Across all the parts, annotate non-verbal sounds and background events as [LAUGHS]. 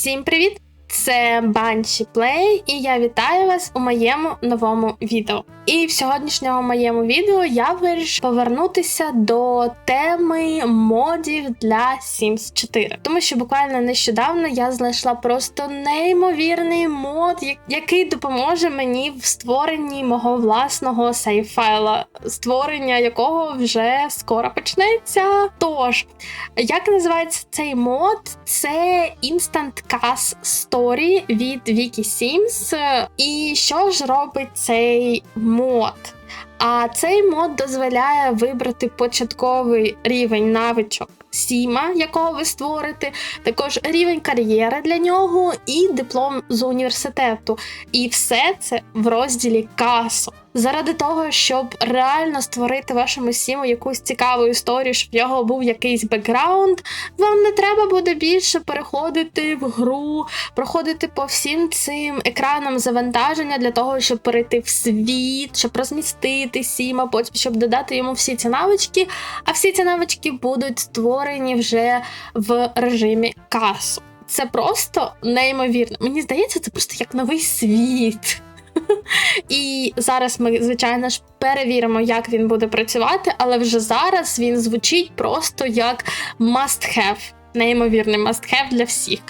Всім привіт! Це Банші Плей, і я вітаю вас у моєму новому відео. І в сьогоднішньому моєму відео я вирішила повернутися до теми модів для Sims 4. Тому що буквально нещодавно я знайшла просто неймовірний мод, який допоможе мені в створенні мого власного сейф-файла, створення якого вже скоро почнеться. Тож, як називається цей мод? Це Instant Cast Story від Wiki Sims. І що ж робить цей мод? А цей мод дозволяє вибрати початковий рівень навичок Сіма, якого ви створите, також рівень кар'єри для нього і диплом з університету. І все це в розділі касу заради того, щоб реально створити вашому сіму якусь цікаву історію, щоб в його був якийсь бекграунд, вам не треба буде більше переходити в гру, проходити по всім цим екранам завантаження для того, щоб перейти в світ, щоб розмістити сіма, потім щоб додати йому всі ці навички. А всі ці навички будуть створені вже в режимі касу. Це просто неймовірно. Мені здається, це просто як новий світ. І зараз ми, звичайно ж, перевіримо, як він буде працювати, але вже зараз він звучить просто як must have. Неймовірний must have для всіх.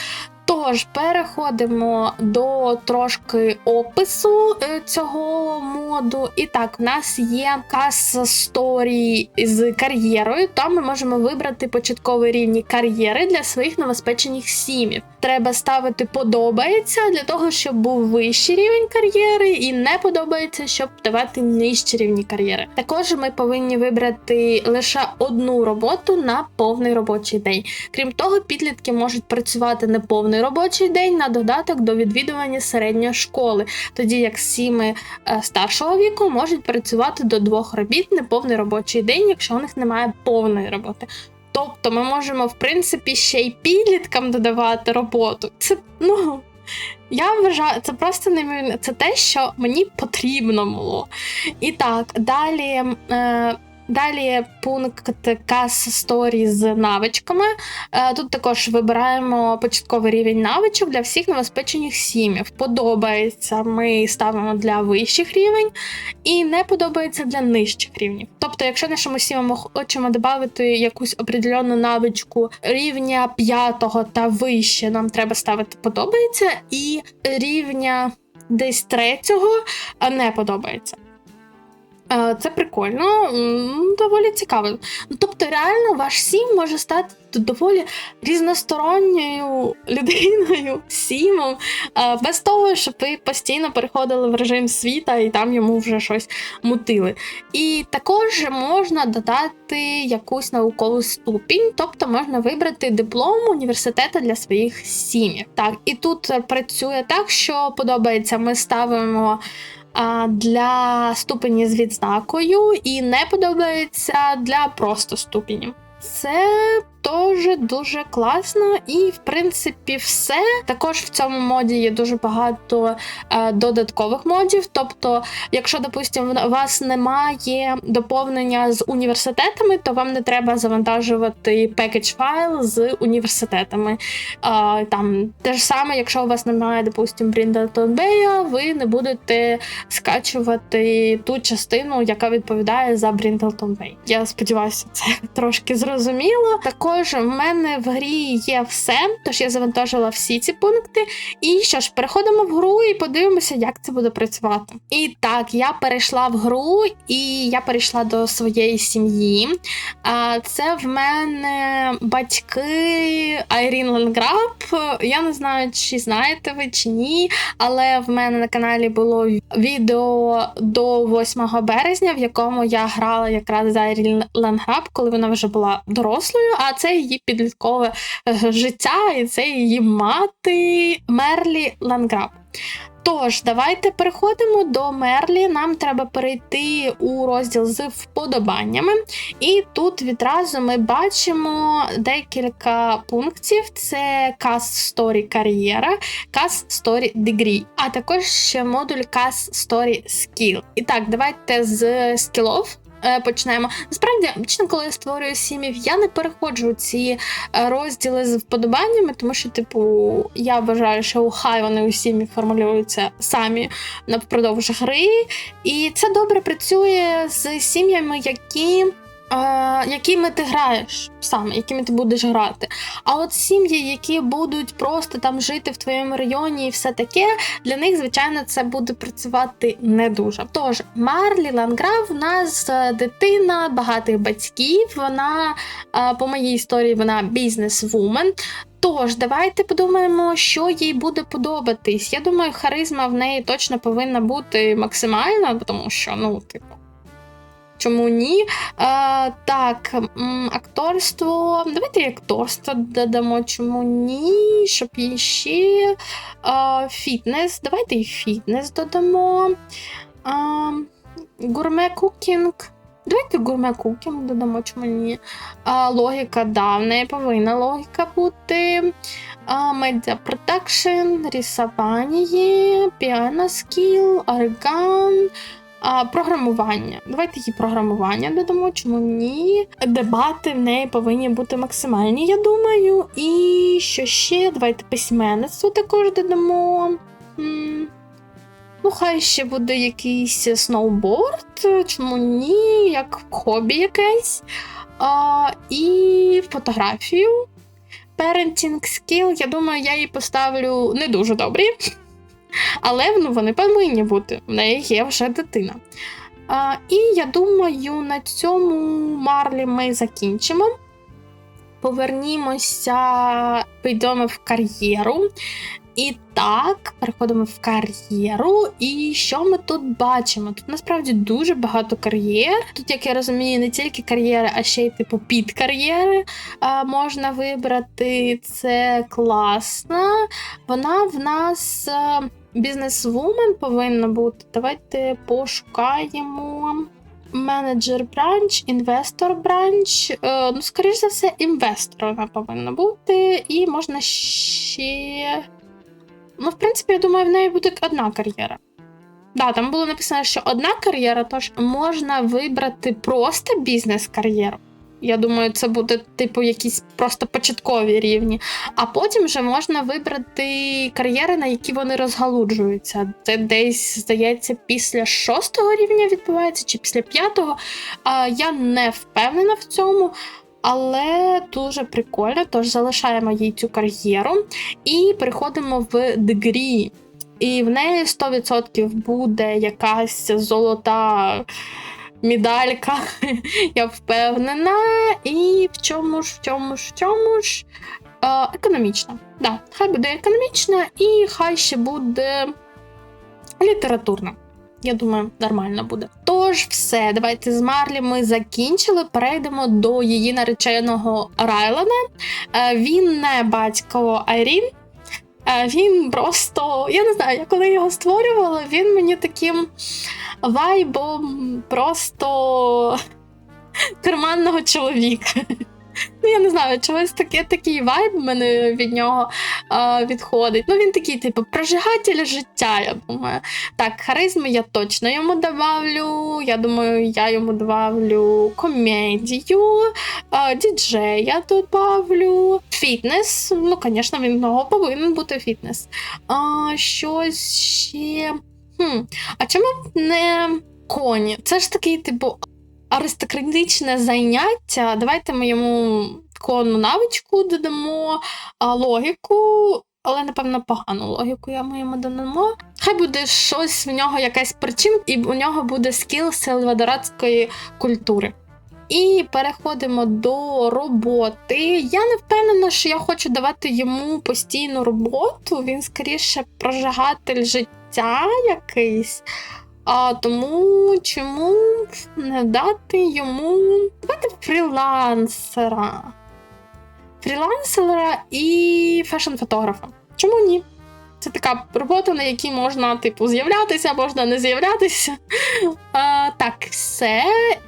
Тож, переходимо до трошки опису е, цього моду. І так, в нас є каса сторі з кар'єрою, то ми можемо вибрати початковий рівні кар'єри для своїх новоспечених сімів. Треба ставити подобається для того, щоб був вищий рівень кар'єри, і не подобається, щоб давати нижчі рівні кар'єри. Також ми повинні вибрати лише одну роботу на повний робочий день. Крім того, підлітки можуть працювати не повний робочий день на додаток до відвідування середньої школи, тоді як сіми е, старшого віку можуть працювати до двох робіт неповний робочий день, якщо у них немає повної роботи. Тобто ми можемо, в принципі, ще й підліткам додавати роботу. Це ну. Я вважаю, це просто не це те, що мені потрібно було. І так, далі е, Далі пункт Cast Story з навичками. Е, тут також вибираємо початковий рівень навичок для всіх новоспечених сім'їв. Подобається, ми ставимо для вищих рівень, і не подобається для нижчих рівнів. Тобто, якщо нашому сім'ям хочемо додати якусь определенну навичку рівня 5 та вище, нам треба ставити подобається, і рівня десь третього не подобається. Е, це прикольно, доволі цікаво. Ну, Тобто, реально, ваш сім може стати доволі різносторонньою людиною, сімом, е, без того, щоб ви постійно переходили в режим світа і там йому вже щось мутили. І також можна додати якусь наукову ступінь, тобто можна вибрати диплом університету для своїх сім'їв. Так, і тут працює так, що подобається, ми ставимо для ступені з відзнакою і не подобається для просто ступенів. Це теж дуже класно, і в принципі все. Також в цьому моді є дуже багато е, додаткових модів. Тобто, якщо, допустимо, у вас немає доповнення з університетами, то вам не треба завантажувати пекедж файл з університетами. Е, там те ж саме, якщо у вас немає, допустимо, Бріндлтон Бея, ви не будете скачувати ту частину, яка відповідає за Бріндлтон Бей. Я сподіваюся, це [LAUGHS] трошки зрозуміло. Також також в мене в грі є все, тож я завантажила всі ці пункти. І що ж, переходимо в гру і подивимося, як це буде працювати. І так, я перейшла в гру, і я перейшла до своєї сім'ї. Це в мене батьки Айрін Ленграб. Я не знаю, чи знаєте ви чи ні, але в мене на каналі було відео до 8 березня, в якому я грала якраз за Айрін Ленграб, коли вона вже була дорослою. А це її підліткове е, життя, і це її мати Мерлі Ланграб. Тож, давайте переходимо до Мерлі. Нам треба перейти у розділ з вподобаннями. І тут відразу ми бачимо декілька пунктів: це Cast Story кар'єра, Cast Story Degree, а також ще модуль Cast Story Skill. І так, давайте з скілов почнемо. Насправді, обично, коли я створюю сім'їв, я не переходжу ці е, розділи з вподобаннями, тому що, типу, я вважаю, що хай вони у сім'ї формулюються самі напродовж гри. І це добре працює з сім'ями, які. Якими ти граєш саме, якими ти будеш грати. А от сім'ї, які будуть просто там жити в твоєму районі і все таке, для них, звичайно, це буде працювати не дуже. Тож, Марлі Ланграф в нас е, дитина багатих батьків. Вона, е, по моїй історії, вона бізнес-вумен. Тож, давайте подумаємо, що їй буде подобатись. Я думаю, харизма в неї точно повинна бути максимальна, тому що, ну, типу. Чому ні? А, так, акторство. Давайте і акторство додамо. Чому ні? Щоб їй ще. А, фітнес. Давайте і фітнес додамо. А, гурме кукінг. Давайте гурме кукінг додамо, чому ні. А, логіка, да, в неї повинна логіка бути. А, медіа продакшн, рисування, піано скіл, орган. А, програмування. Давайте їй програмування додамо, чому ні. Дебати в неї повинні бути максимальні, я думаю. І що ще? Давайте письменництво також додамо. М, Ну, хай ще буде якийсь сноуборд, чому ні, як хобі якесь. А, і фотографію. Parenting skill, я думаю, я їй поставлю не дуже добрі. Але ну, вони повинні бути. В неї є вже дитина. А, і я думаю, на цьому Марлі ми закінчимо. Повернімося, підемо в кар'єру. І так, переходимо в кар'єру. І що ми тут бачимо? Тут насправді дуже багато кар'єр. Тут, як я розумію, не тільки кар'єри, а ще й типу підкар'єри можна вибрати. Це класно. Вона в нас. Бізнес-вумен повинна бути. Давайте пошукаємо. Менеджер бранч, інвестор бранч. Е, ну, скоріш за все, інвестор вона повинна бути. І можна ще. Ну, в принципі, я думаю, в неї буде одна кар'єра. Да, там було написано, що одна кар'єра, тож можна вибрати просто бізнес-кар'єру. Я думаю, це буде, типу, якісь просто початкові рівні. А потім вже можна вибрати кар'єри, на які вони розгалуджуються. Це десь, здається, після шостого рівня відбувається, чи після п'ятого. Я не впевнена в цьому. Але дуже прикольно, тож залишаємо їй цю кар'єру і переходимо в дегрі. І в неї 100% буде якась золота медалька, [LAUGHS] я впевнена. І в чому ж, в чому ж, в чому ж? Е, економічна. Да, хай буде економічна, і хай ще буде літературна. Я думаю, нормально буде. Тож, все, давайте з Марлі ми закінчили. Перейдемо до її нареченого Райлана. Е, Він не батько Айрін. Е, Він просто, я не знаю, я коли його створювала, він мені таким вайбом просто [LAUGHS] карманного чоловіка. Ну, я не знаю, чогось таке, такий вайб мене від нього а, відходить. Ну, він такий, типу, прожигатель життя, я думаю. Так, харизми я точно йому добавлю. Я думаю, я йому добавлю комедію, а, діджея добавлю. Фітнес. Ну, звісно, він нього повинен бути фітнес. А, Щось ще. Хм, А чому не коні? Це ж такий, типу, аристократичне заняття. Давайте ми йому конну навичку додамо, логіку, але, напевно, погану логіку я ми йому додамо. Хай буде щось в нього, якась причин, і у нього буде скіл сельвадорадської культури. І переходимо до роботи. Я не впевнена, що я хочу давати йому постійну роботу. Він скоріше прожигатель життя якийсь. А тому чому не дати йому давайте фрілансера. Фрілансера і фешн-фотографа. Чому ні? Це така робота, на якій можна, типу, з'являтися, можна не з'являтися. [LAUGHS] А, Так, все.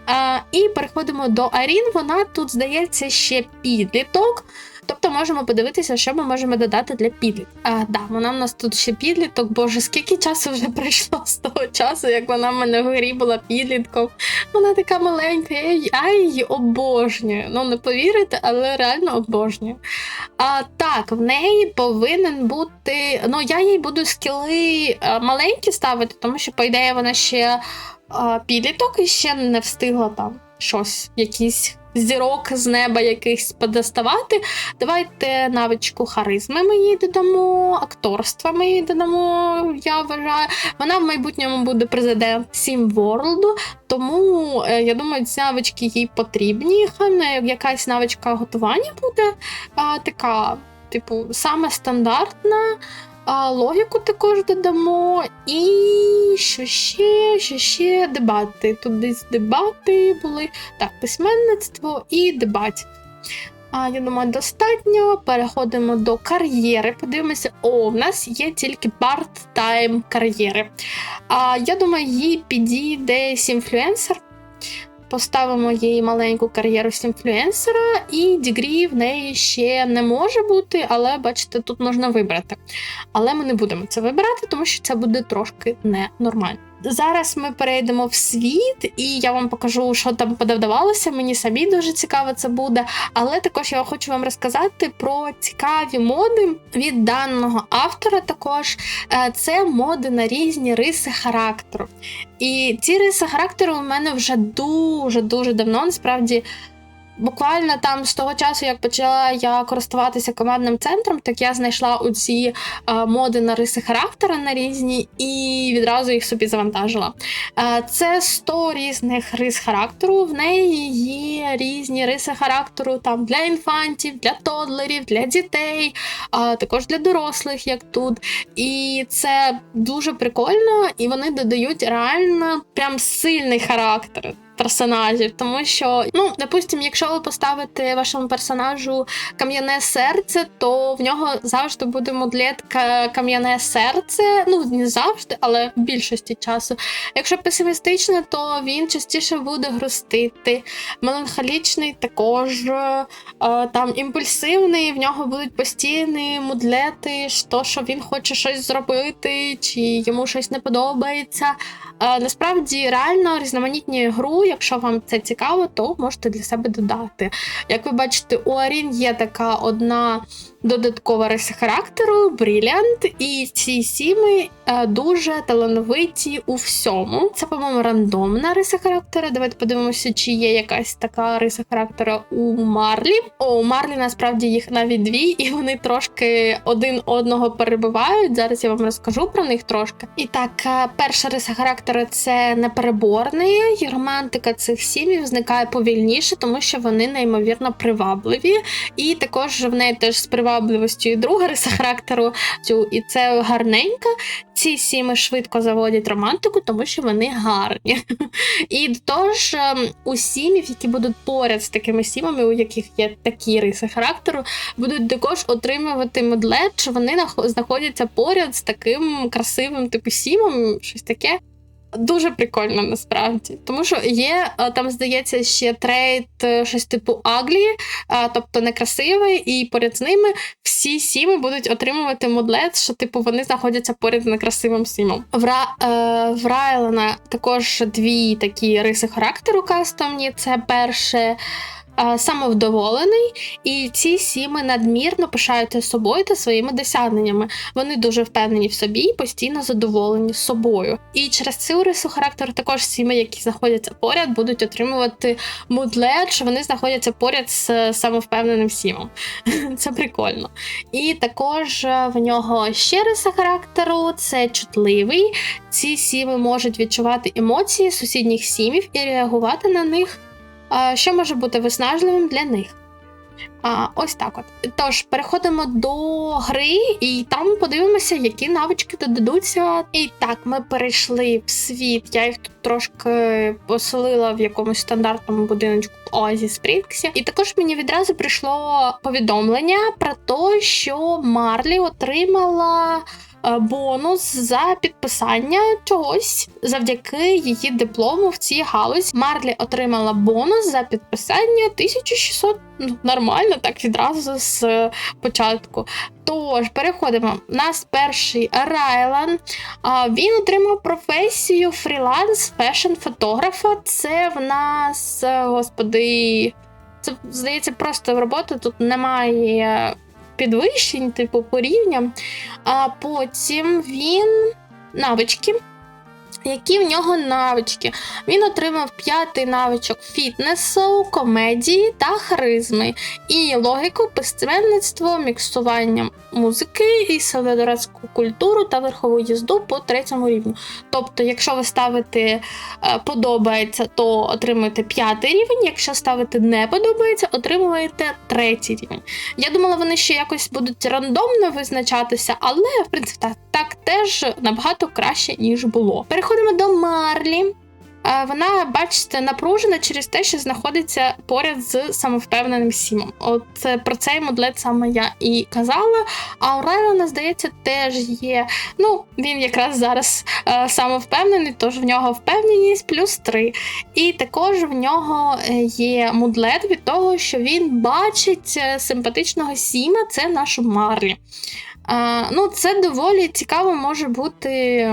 А, І переходимо до Арін. Вона тут, здається, ще підліток. Тобто можемо подивитися, що ми можемо додати для підлітків. А, да, вона в нас тут ще підліток. Боже, скільки часу вже пройшло з того часу, як вона в мене в грі була підлітком. Вона така маленька, я її, обожнюю. Ну не повірите, але реально обожнюю. А так, в неї повинен бути. Ну, я їй буду скіли маленькі ставити, тому що, по ідеї, вона ще а, підліток і ще не встигла там щось, якісь зірок з неба якихось подоставати. Давайте навичку харизми ми їй додамо, акторства ми їй додамо, я вважаю. Вона в майбутньому буде президент Сім Ворлду, тому е, я думаю, ці навички їй потрібні. Хай якась навичка готування буде а, така, типу, саме стандартна. А, логіку також додамо. І що ще, що ще дебати. Тут десь дебати були. Так, письменництво і дебатів. А, я думаю, достатньо. Переходимо до кар'єри. Подивимося, о, в нас є тільки парт-тайм кар'єри. А, я думаю, їй підійде інфлюенсер. Поставимо їй маленьку кар'єру з інфлюенсера, і дігрі в неї ще не може бути, але бачите, тут можна вибрати. Але ми не будемо це вибирати, тому що це буде трошки ненормально. Зараз ми перейдемо в світ, і я вам покажу, що там подавалося. Мені самі дуже цікаво це буде. Але також я хочу вам розказати про цікаві моди від даного автора. Також Е, це моди на різні риси характеру. І ці риси характеру у мене вже дуже-дуже давно, насправді. Буквально там з того часу, як почала я користуватися командним центром, так я знайшла оці е, моди на риси характеру на різні і відразу їх собі завантажила. Е, це 100 різних рис характеру. В неї є різні риси характеру там для інфантів, для тодлерів, для дітей, також для дорослих, як тут. І це дуже прикольно, і вони додають реально прям сильний характер персонажів, тому що, ну, допустим, якщо ви поставите вашому персонажу кам'яне серце, то в нього завжди буде модлетка кам'яне серце. Ну, не завжди, але в більшості часу. Якщо песимістичне, то він частіше буде грустити. Меланхолічний також е, там імпульсивний, в нього будуть постійні мудлети, що, що він хоче щось зробити, чи йому щось не подобається. Е, Насправді реально різноманітні гру, якщо вам це цікаво, то можете для себе додати. Як ви бачите, у Арін є така одна додаткова риса характеру Брілянт, і ці сіми е, дуже талановиті у всьому. Це, по-моєму, рандомна риса характеру. Давайте подивимося, чи є якась така риса характеру у Марлі. О, у Марлі насправді їх навіть дві, і вони трошки один одного перебивають. Зараз я вам розкажу про них трошки. І так, е, перша риса характеру це непереборний. І романтика цих сімів зникає повільніше, тому що вони неймовірно привабливі. І також в неї теж з привабливістю і друга риса характеру, цю, і це гарненька. Ці сіми швидко заводять романтику, тому що вони гарні. І до того ж, ем, у сімів, які будуть поряд з такими сімами, у яких є такі риси характеру, будуть також отримувати модлет, що вони нах- знаходяться поряд з таким красивим типу сімом, щось таке. Дуже прикольно насправді, тому що є е, там, здається, ще трейд е, щось типу Аглі, е, тобто некрасивий, і поряд з ними всі сіми будуть отримувати модлет, що типу вони знаходяться поряд з некрасивим сімом. В, Ра, е, в Райлена також дві такі риси характеру кастомні. Це перше. Е, Самовдоволений, і ці сіми надмірно пишаються собою та своїми досягненнями. Вони дуже впевнені в собі і постійно задоволені собою. І через цю рису характеру також сіми, які знаходяться поряд, будуть отримувати мудлет, що вони знаходяться поряд з самовпевненим сімом. [LAUGHS] Це прикольно. І також е, в нього ще риса характеру це чутливий. Ці сіми можуть відчувати емоції сусідніх сімів і реагувати на них, що може бути виснажливим для них. А, ось так от. Тож, переходимо до гри, і там подивимося, які навички додадуться. І так, ми перейшли в світ. Я їх тут трошки поселила в якомусь стандартному будиночку Оазі Спрінгсі. І також мені відразу прийшло повідомлення про те, що Марлі отримала бонус за підписання чогось завдяки її диплому в цій галузі. Марлі отримала бонус за підписання 1600. Ну, нормально, так відразу з е, початку. Тож, переходимо. У нас перший Райлан. Він отримав професію фріланс фешн-фотографа. Це в нас, е, господи, це здається, просто робота. Тут немає підвищень, типу порівням. А потім він навички. Які в нього навички? Він отримав п'ятий навичок фітнесу, комедії та харизми, і логіку, письменництво, міксування музики і селедорецьку культуру та верхову їзду по третьому рівню. Тобто, якщо ви ставите е, подобається, то отримуєте п'ятий рівень. Якщо ставите не подобається, отримуєте третій рівень. Я думала, вони ще якось будуть рандомно визначатися, але в принципі так, так теж набагато краще, ніж було. Переходимо до Марлі. Е, Вона, бачите, напружена через те, що знаходиться поряд з самовпевненим Сімом. От е, про цей модлет саме я і казала. А у Райлана, здається, теж є. Ну, він якраз зараз е, самовпевнений, тож в нього впевненість плюс 3. І також в нього е, є мудлет від того, що він бачить симпатичного Сіма, це наш Марлі. Е, ну, це доволі цікаво може бути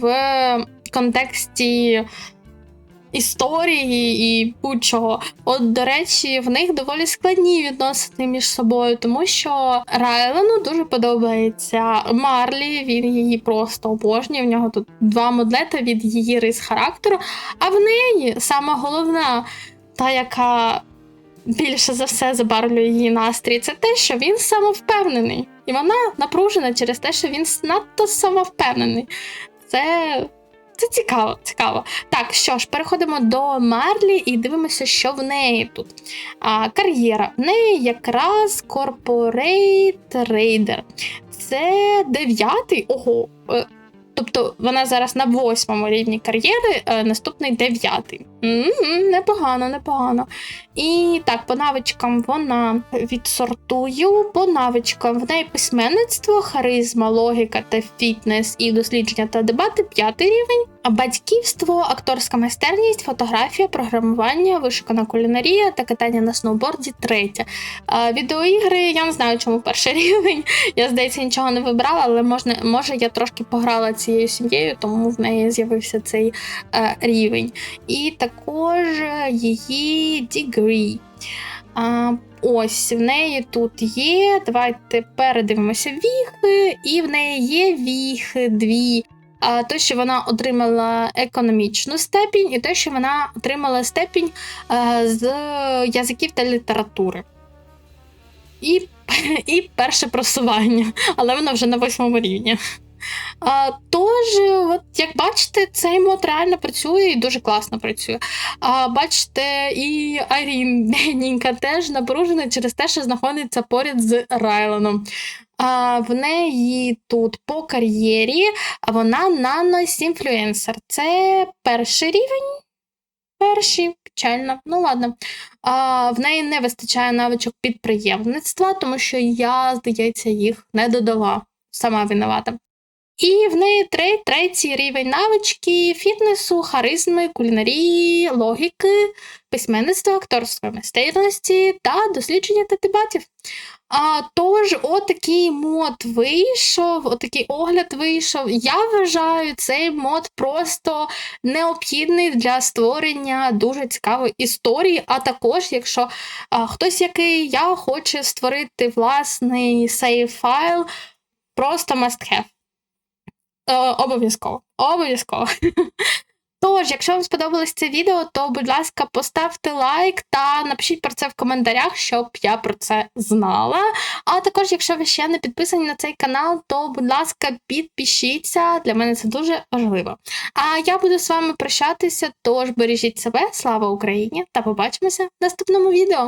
в контексті історії і будь-чого. От, до речі, в них доволі складні відносини між собою, тому що Райлену дуже подобається Марлі, він її просто обожнює. В нього тут два модлета від її рис характеру. А в неї сама головна, та, яка більше за все забарвлює її настрій, це те, що він самовпевнений. І вона напружена через те, що він надто самовпевнений. Це це цікаво, цікаво. Так, що ж, переходимо до Марлі і дивимося, що в неї тут. А, Кар'єра. В неї якраз Corporate Raider. Це дев'ятий. Ого. Тобто вона зараз на восьмому рівні кар'єри, е, наступний дев'ятий. Непогано, непогано. І так, по навичкам вона відсортую. По навичкам в неї письменництво, харизма, логіка та фітнес і дослідження та дебати п'ятий рівень. Батьківство, акторська майстерність, фотографія, програмування, вишукана кулінарія та катання на сноуборді третя. Відеоігри я не знаю, чому перший [LAUGHS] рівень. Я, здається, нічого не вибрала, але можна, може я трошки пограла цією сім'єю, тому в неї з'явився цей е, рівень. І також її degree. Ось в неї тут є. Давайте передивимося віхи, і в неї є віхи дві. Те, що вона отримала економічну степінь, і те, що вона отримала степінь е, з язиків та літератури. І, [LAUGHS] і перше просування, але вона вже на восьмому рівні. А, Тож, от, як бачите, цей мод реально працює і дуже класно працює. А, Бачите, і Айрін [LAUGHS] бідненька теж напружена через те, що знаходиться поряд з Райланом. А, В неї тут по кар'єрі вона нанос-інфлюенсер. Це перший рівень. Перший, печально, ну ладно. А, В неї не вистачає навичок підприємництва, тому що я, здається, їх не додала. Сама винувата. І в неї третій рівень навички, фітнесу, харизми, кулінарії, логіки, письменництва, акторської майстерності та дослідження та дебатів. А, Тож, отакий мод вийшов, отакий огляд вийшов. Я вважаю цей мод просто необхідний для створення дуже цікавої історії. А також, якщо а, хтось, який я хоче створити власний сейф файл, просто must have. Е, обов'язково. Обов'язково. [LAUGHS] Тож, якщо вам сподобалось це відео, то, будь ласка, поставте лайк та напишіть про це в коментарях, щоб я про це знала. А також, якщо ви ще не підписані на цей канал, то, будь ласка, підпишіться. Для мене це дуже важливо. А я буду з вами прощатися, тож бережіть себе, слава Україні, та побачимося в наступному відео.